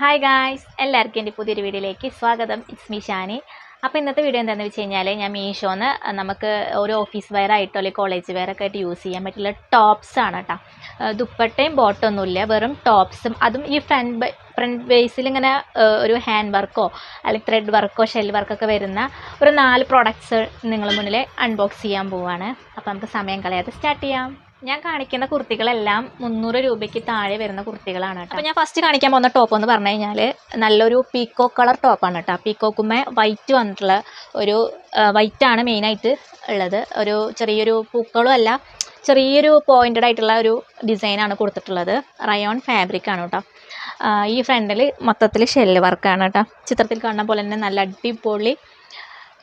Hi guys എല്ലാവർക്കും എന്റെ പുതിയൊരു വീഡിയോയിലേക്ക് സ്വാഗതം. It's me Shani. അപ്പോൾ ഇന്നത്തെ വീഡിയോ എന്താണെന്ന് വെച്ച് കഴിഞ്ഞാൽ ഞാൻ മീഷോന്ന് നമുക്ക് ഒരു ഓഫീസ് വെയർ ആയിട്ടോ അല്ലെങ്കിൽ കോളേജ് വെയർ ഒക്കെ ആയിട്ട് യൂസ് ചെയ്യാൻ പറ്റുള്ള ടോപ്സ് ആണ് കേട്ടോ. ദുപ്പട്ടയും ബോട്ടൊന്നുമില്ല വെറും ടോപ്സും അതും ഈ ഫ്രണ്ട് ഫ്രണ്ട് ബേസിൽ ഇങ്ങനെ ഒരു ഹാൻഡ് വർക്കോ അല്ലെങ്കിൽ ത്രെഡ് വർക്കോ ഷെൽ വർക്കൊക്കെ വരുന്ന ഒരു നാല് പ്രോഡക്ട്സ് നിങ്ങളുടെ മുന്നിൽ അൺബോക്സ് ചെയ്യാൻ പോവുകയാണ് അപ്പോൾ നമുക്ക് സമയം കളയാതെ സ്റ്റാർട്ട് ചെയ്യാം. ഞാൻ കാണിക്കുന്ന കുർത്തികളെല്ലാം മുന്നൂറ് രൂപയ്ക്ക് താഴെ വരുന്ന കുർത്തികളാണ് കേട്ടോ. അപ്പോൾ ഞാൻ ഫസ്റ്റ് കാണിക്കാൻ പോകുന്ന ടോപ്പ് എന്ന് പറഞ്ഞു കഴിഞ്ഞാൽ നല്ലൊരു പീക്കോ കളർ ടോപ്പാണ് കേട്ടോ. പീക്കോക്കുമ്മേ വൈറ്റ് വന്നിട്ടുള്ള ഒരു വൈറ്റ് ആണ് മെയിനായിട്ട് ഉള്ളത്. ഒരു ചെറിയൊരു പൂക്കളും അല്ല ചെറിയൊരു പോയിന്റഡ് ആയിട്ടുള്ള ഒരു ഡിസൈനാണ് കൊടുത്തിട്ടുള്ളത്. റയോൺ ഫാബ്രിക് ആണ് കേട്ടോ. ഈ ഫ്രണ്ടിൽ മൊത്തത്തിൽ ഷെല്ല് വർക്കാണ് കേട്ടോ. ചിത്രത്തിൽ കാണുന്ന പോലെ തന്നെ നല്ല അടിപൊളി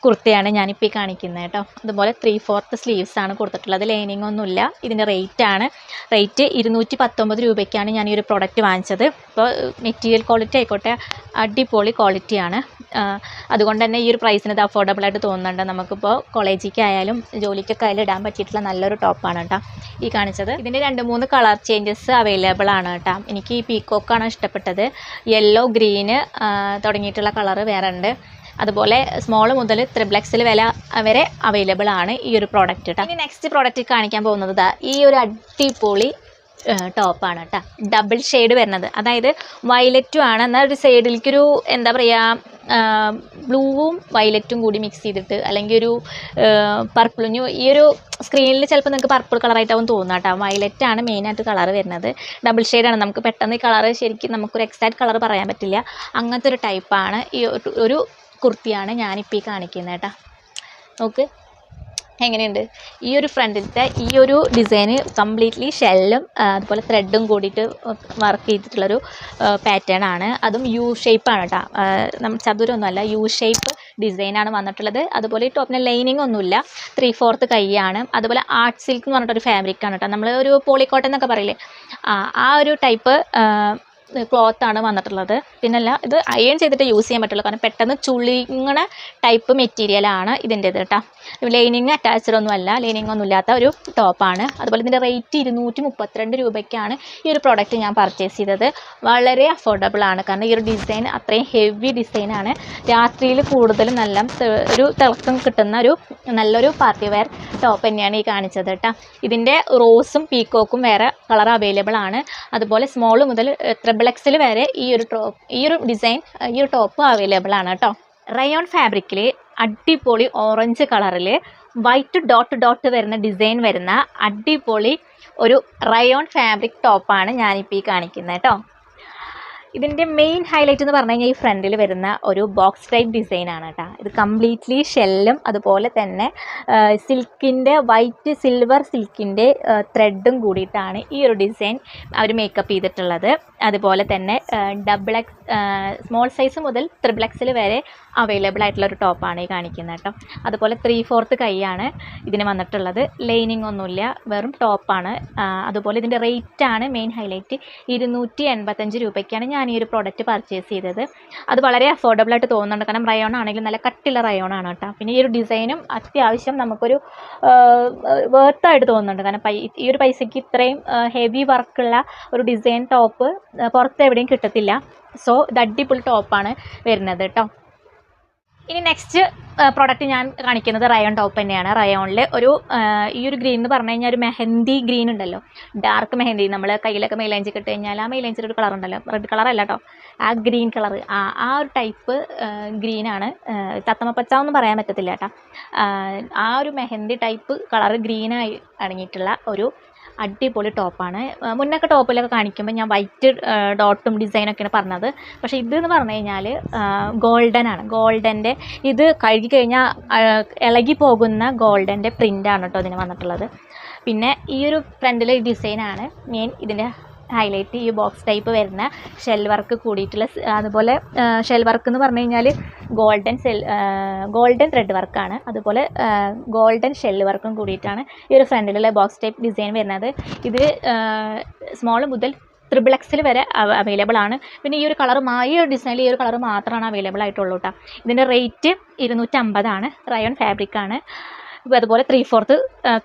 കുർത്തിയാണ് ഞാനിപ്പോൾ ഈ കാണിക്കുന്നത് കേട്ടോ. അതുപോലെ ത്രീ ഫോർത്ത് സ്ലീവ്സ് ആണ് കൊടുത്തിട്ടുള്ളത്. ലൈനിങ് ഒന്നുമില്ല. ഇതിന്റെ റേറ്റ് ആണ്. റേറ്റ് ഇരുന്നൂറ്റി പത്തൊമ്പത് രൂപയ്ക്കാണ് ഞാൻ ഈ ഒരു പ്രോഡക്റ്റ് വാങ്ങിച്ചത്. ഇപ്പോൾ മെറ്റീരിയൽ ക്വാളിറ്റി ആയിക്കോട്ടെ അടിപൊളി ക്വാളിറ്റിയാണ് അതുകൊണ്ട് തന്നെ ഈ ഒരു പ്രൈസിന് ഇത് അഫോർഡബിൾ ആയിട്ട് തോന്നുന്നുണ്ട്. നമുക്കിപ്പോൾ കോളേജിലേക്ക് ആയാലും ജോലിക്കൊക്കെ ആയാലും ഇടാൻ പറ്റിയിട്ടുള്ള നല്ലൊരു ടോപ്പാണ് കേട്ടോ ഈ കാണിച്ചത്. ഇതിന്റെ രണ്ട് മൂന്ന് കളർ ചേഞ്ചസ് അവൈലബിൾ ആണ് കേട്ടോ. എനിക്ക് ഈ പീക്കോക്കാണ് ഇഷ്ടപ്പെട്ടത്. യെല്ലോ ഗ്രീന് തുടങ്ങിയിട്ടുള്ള കളറ് വേറെ ഉണ്ട്. അതുപോലെ സ്മോൾ മുതൽ ത്രിബ്ലക്സിൽ വില വരെ അവൈലബിൾ ആണ് ഈ ഒരു പ്രോഡക്റ്റ് കേട്ടോ ഇനി നെക്സ്റ്റ് പ്രോഡക്റ്റ് കാണിക്കാൻ പോകുന്നത് ദാ ഈ ഒരു അടിപൊളി ടോപ്പാണ് കേട്ടോ ഡബിൾ ഷെയ്ഡ് വരുന്നത്. അതായത് വയലറ്റും ആണ്. എന്നാൽ ഒരു സൈഡിലേക്കൊരു എന്താ പറയുക ബ്ലൂവും വയലറ്റും കൂടി മിക്സ് ചെയ്തിട്ട് അല്ലെങ്കിൽ ഒരു പർപ്പിളും ഈ ഒരു സ്ക്രീനിൽ ചിലപ്പോൾ നിങ്ങൾക്ക് പർപ്പിൾ കളറായിട്ടാവും തോന്നുക കേട്ടോ ആണ് മെയിനായിട്ട് കളർ വരുന്നത്. ഡബിൾ ഷെയ്ഡാണ് നമുക്ക് പെട്ടെന്ന് ഈ കളർ ശരിക്കും നമുക്കൊരു എക്സാക്ട് കളർ പറയാൻ പറ്റില്ല. അങ്ങനത്തെ ഒരു ടൈപ്പാണ് ഈ ഒരു കുർത്തിയാണ് ഞാനിപ്പോൾ ഈ കാണിക്കുന്നത് കേട്ടോ നോക്ക്. എങ്ങനെയുണ്ട്? ഈ ഒരു ഫ്രണ്ടിലത്തെ ഈ ഒരു ഡിസൈന് കംപ്ലീറ്റ്ലി ഷെല്ലും അതുപോലെ ത്രെഡും കൂടിയിട്ട് വർക്ക് ചെയ്തിട്ടുള്ളൊരു പാറ്റേൺ ആണ്. അതും യു ഷേപ്പാണ് കേട്ടോ നമ്മൾ ചതുരമൊന്നുമല്ല യു ഷേപ്പ് ഡിസൈനാണ് വന്നിട്ടുള്ളത്. അതുപോലെ ഈ ടോപ്പിന് ലൈനിങ് ഒന്നുമില്ല. ത്രീ ഫോർത്ത് കൈയാണ്. അതുപോലെ ആർട്ട് സിൽക്ക് എന്ന് പറഞ്ഞിട്ടൊരു ഫാബ്രിക്കാണ് കേട്ടോ നമ്മൾ ഒരു പോളിക്കോട്ടൻ എന്നൊക്കെ പറയില്ലേ? ആ ആ ഒരു ടൈപ്പ് ക്ലോത്ത് ആണ് വന്നിട്ടുള്ളത്. പിന്നല്ല ഇത് അയൺ ചെയ്തിട്ട് യൂസ് ചെയ്യാൻ പറ്റുള്ളൂ. കാരണം പെട്ടെന്ന് ചുളിങ്ങണ ടൈപ്പ് മെറ്റീരിയലാണ് ഇതിന്റെത് കേട്ടോ ലൈനിങ് അറ്റാച്ച്ഡ് ഒന്നും അല്ല ലൈനിങ് ഒന്നും ഇല്ലാത്ത ഒരു ടോപ്പാണ് അതുപോലെ ഇതിന്റെ റേറ്റ് ഇരുന്നൂറ്റി മുപ്പത്തിരണ്ട് രൂപയ്ക്കാണ് ഈ ഒരു പ്രോഡക്റ്റ് ഞാൻ പർച്ചേസ് ചെയ്തത്. വളരെ അഫോർഡബിൾ ആണ്. കാരണം ഈ ഒരു ഡിസൈൻ അത്രയും ഹെവി ഡിസൈനാണ് രാത്രിയിൽ കൂടുതലും നല്ല ഒരു തിളക്കം കിട്ടുന്ന ഒരു നല്ലൊരു പാർട്ടി വെയർ ടോപ്പ് തന്നെയാണ് ഈ കാണിച്ചത് കേട്ടോ ഇതിന്റെ റോസും പീക്കോക്കും വേറെ കളർ അവൈലബിൾ ആണ്. അതുപോലെ സ്മോൾ മുതൽ ത്രിബിൾ എക്സിൽ വരെ ഈ ഒരു ടോപ്പ് ഈ ഒരു ഡിസൈൻ ഈ ഒരു ടോപ്പ് അവൈലബിൾ ആണ് കേട്ടോ റയോൺ ഫാബ്രിക്കിൽ അടിപൊളി ഓറഞ്ച് കളറിൽ വൈറ്റ് ഡോട്ട് ഡോട്ട് വരുന്ന ഡിസൈൻ വരുന്ന അടിപൊളി ഒരു റയോൺ ഫാബ്രിക് ടോപ്പാണ് ഞാനിപ്പോൾ ഈ കാണിക്കുന്നത് കേട്ടോ ഇതിന്റെ മെയിൻ ഹൈലൈറ്റ് എന്ന് പറഞ്ഞു കഴിഞ്ഞാൽ ഈ ഫ്രണ്ടിൽ വരുന്ന ഒരു ബോക്സ് ടൈപ്പ് ഡിസൈൻ ആണ് കേട്ടോ ഇത് കംപ്ലീറ്റ്ലി ഷെല്ലും അതുപോലെ തന്നെ സിൽക്കിന്റെ വൈറ്റ് സിൽവർ സിൽക്കിന്റെ ത്രെഡും കൂടിയിട്ടാണ് ഈ ഒരു ഡിസൈൻ അവർ മേക്കപ്പ് ചെയ്തിട്ടുള്ളത്. അതുപോലെ തന്നെ ഡബിൾ എക്സ് സ്മോൾ സൈസ് മുതൽ ത്രിബിൾ എക്സിൽ വരെ അവൈലബിൾ ആയിട്ടുള്ള ഒരു ടോപ്പാണ് ഈ കാണിക്കുന്നത് കേട്ടോ. അതുപോലെ ത്രീ ഫോർത്ത് കൈയാണ് ഇതിന് വന്നിട്ടുള്ളത്. ലൈനിങ് ഒന്നുമില്ല വെറും ടോപ്പാണ് അതുപോലെ ഇതിന്റെ റേറ്റ് ആണ് മെയിൻ ഹൈലൈറ്റ് ഇരുന്നൂറ്റി എൺപത്തഞ്ച് രൂപയ്ക്കാണ് ഞാൻ ഈ ഒരു പ്രോഡക്റ്റ് പർച്ചേസ് ചെയ്തത്. അത് വളരെ അഫോർഡബിൾ ആയിട്ട് തോന്നുന്നുണ്ട്. കാരണം റയോൺ ആണെങ്കിലും നല്ല കട്ടിയുള്ള റയോൺ ആണ് കേട്ടോ. പിന്നെ ഈ ഒരു ഡിസൈനും അത്യാവശ്യം നമുക്കൊരു വേർത്തായിട്ട് തോന്നുന്നുണ്ട്. കാരണം ഈ ഒരു പൈസയ്ക്ക് ഇത്രയും ഹെവി വർക്കുള്ള ഒരു ഡിസൈൻ ടോപ്പ് പുറത്ത് എവിടെയും കിട്ടത്തില്ല. സോ ഇത് അടിപൊളി ടോപ്പാണ് വരുന്നത് കേട്ടോ. ഇനി നെക്സ്റ്റ് പ്രോഡക്റ്റ് ഞാൻ കാണിക്കുന്നത് റയോൺ ടോപ്പ് തന്നെയാണ്. റയോണിലെ ഒരു ഈ ഒരു ഗ്രീൻ എന്ന് പറഞ്ഞു കഴിഞ്ഞാൽ ഒരു മെഹന്തി ഗ്രീൻ ഉണ്ടല്ലോ. ഡാർക്ക് മെഹന്തി. നമ്മൾ കയ്യിലൊക്കെ മൈലാഞ്ചി ഇട്ട് കഴിഞ്ഞാൽ ആ മൈലാഞ്ചിയുടെ ഒരു കളർ ഉണ്ടല്ലോ. റെഡ് കളർ അല്ല കേട്ടോ ആ ഗ്രീൻ കളർ ആ ആ ഒരു ടൈപ്പ് ഗ്രീനാണ് ആണ്. പച്ച ഒന്നും പറയാൻ പറ്റത്തില്ല കേട്ടോ ആ, ഒരു മെഹന്തി ടൈപ്പ് കളർ ഗ്രീനായി അടങ്ങിയിട്ടുള്ള ഒരു അടിപൊളി ടോപ്പാണ് മുന്നൊക്കെ ടോപ്പിലൊക്കെ കാണിക്കുമ്പോൾ ഞാൻ വൈറ്റ് ഡോട്ടും ഡിസൈനൊക്കെയാണ് പറഞ്ഞത്. പക്ഷേ ഇതെന്ന് പറഞ്ഞു കഴിഞ്ഞാൽ ഗോൾഡൻ ആണ്. ഗോൾഡന്റെ ഇത് കഴുകി കഴിഞ്ഞാൽ ഇളകി പോകുന്ന ഗോൾഡന്റെ പ്രിന്റാണ് കേട്ടോ ഇതിന് വന്നിട്ടുള്ളത്. പിന്നെ ഈ ഒരു ഫ്രണ്ടിലെ ഡിസൈനാണ് മെയിൻ ഇതിന്റെ ഹൈലൈറ്റ് ഈ ബോക്സ് ടൈപ്പ് വരുന്ന ഷെൽ വർക്ക് കൂടിയിട്ടുള്ള അതുപോലെ ഷെൽ വർക്ക് എന്ന് പറഞ്ഞു കഴിഞ്ഞാൽ ഗോൾഡൻ സെൽ ഗോൾഡൻ ത്രെഡ് വർക്കാണ് അതുപോലെ ഗോൾഡൻ ഷെൽ വർക്കും കൂടിയിട്ടാണ് ഈ ഒരു ഫ്രണ്ടിലുള്ള ബോക്സ് ടൈപ്പ് ഡിസൈൻ വരുന്നത്. ഇത് സ്മോൾ മുതൽ ത്രിബിൾ എക്സിൽ വരെ അവൈലബിൾ ആണ്. പിന്നെ ഈ ഒരു കളർ ഈ ഒരു ഡിസൈനിൽ ഈ ഒരു കളർ മാത്രമാണ് അവൈലബിൾ ആയിട്ടുള്ളൂ കേട്ടോ ഇതിന്റെ റേറ്റ് ഇരുന്നൂറ്റമ്പതാണ് റയോൺ ഫാബ്രിക് ആണ്. ഇപ്പോൾ അതുപോലെ ത്രീ ഫോർത്ത്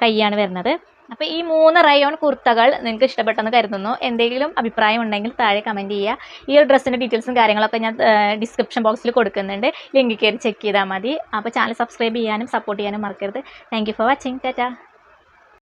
കൈയാണ് വരുന്നത്. അപ്പോൾ ഈ മൂന്ന് റയോൺ കുർത്തകൾ നിങ്ങൾക്ക് ഇഷ്ടപ്പെട്ടെന്ന് കരുതുന്നു. എന്തെങ്കിലും അഭിപ്രായം ഉണ്ടെങ്കിൽ താഴെ കമന്റ് ചെയ്യുക ഈ ഒരു ഡ്രസ്സിന്റെ ഡീറ്റെയിൽസും കാര്യങ്ങളൊക്കെ ഞാൻ ഡിസ്ക്രിപ്ഷൻ ബോക്സിൽ കൊടുക്കുന്നുണ്ട്. ലിങ്ക് കയറി ചെക്ക് ചെയ്താൽ മതി. അപ്പോൾ ചാനൽ സബ്സ്ക്രൈബ് ചെയ്യാനും സപ്പോർട്ട് ചെയ്യാനും മറക്കരുത്. Thank for watching Tata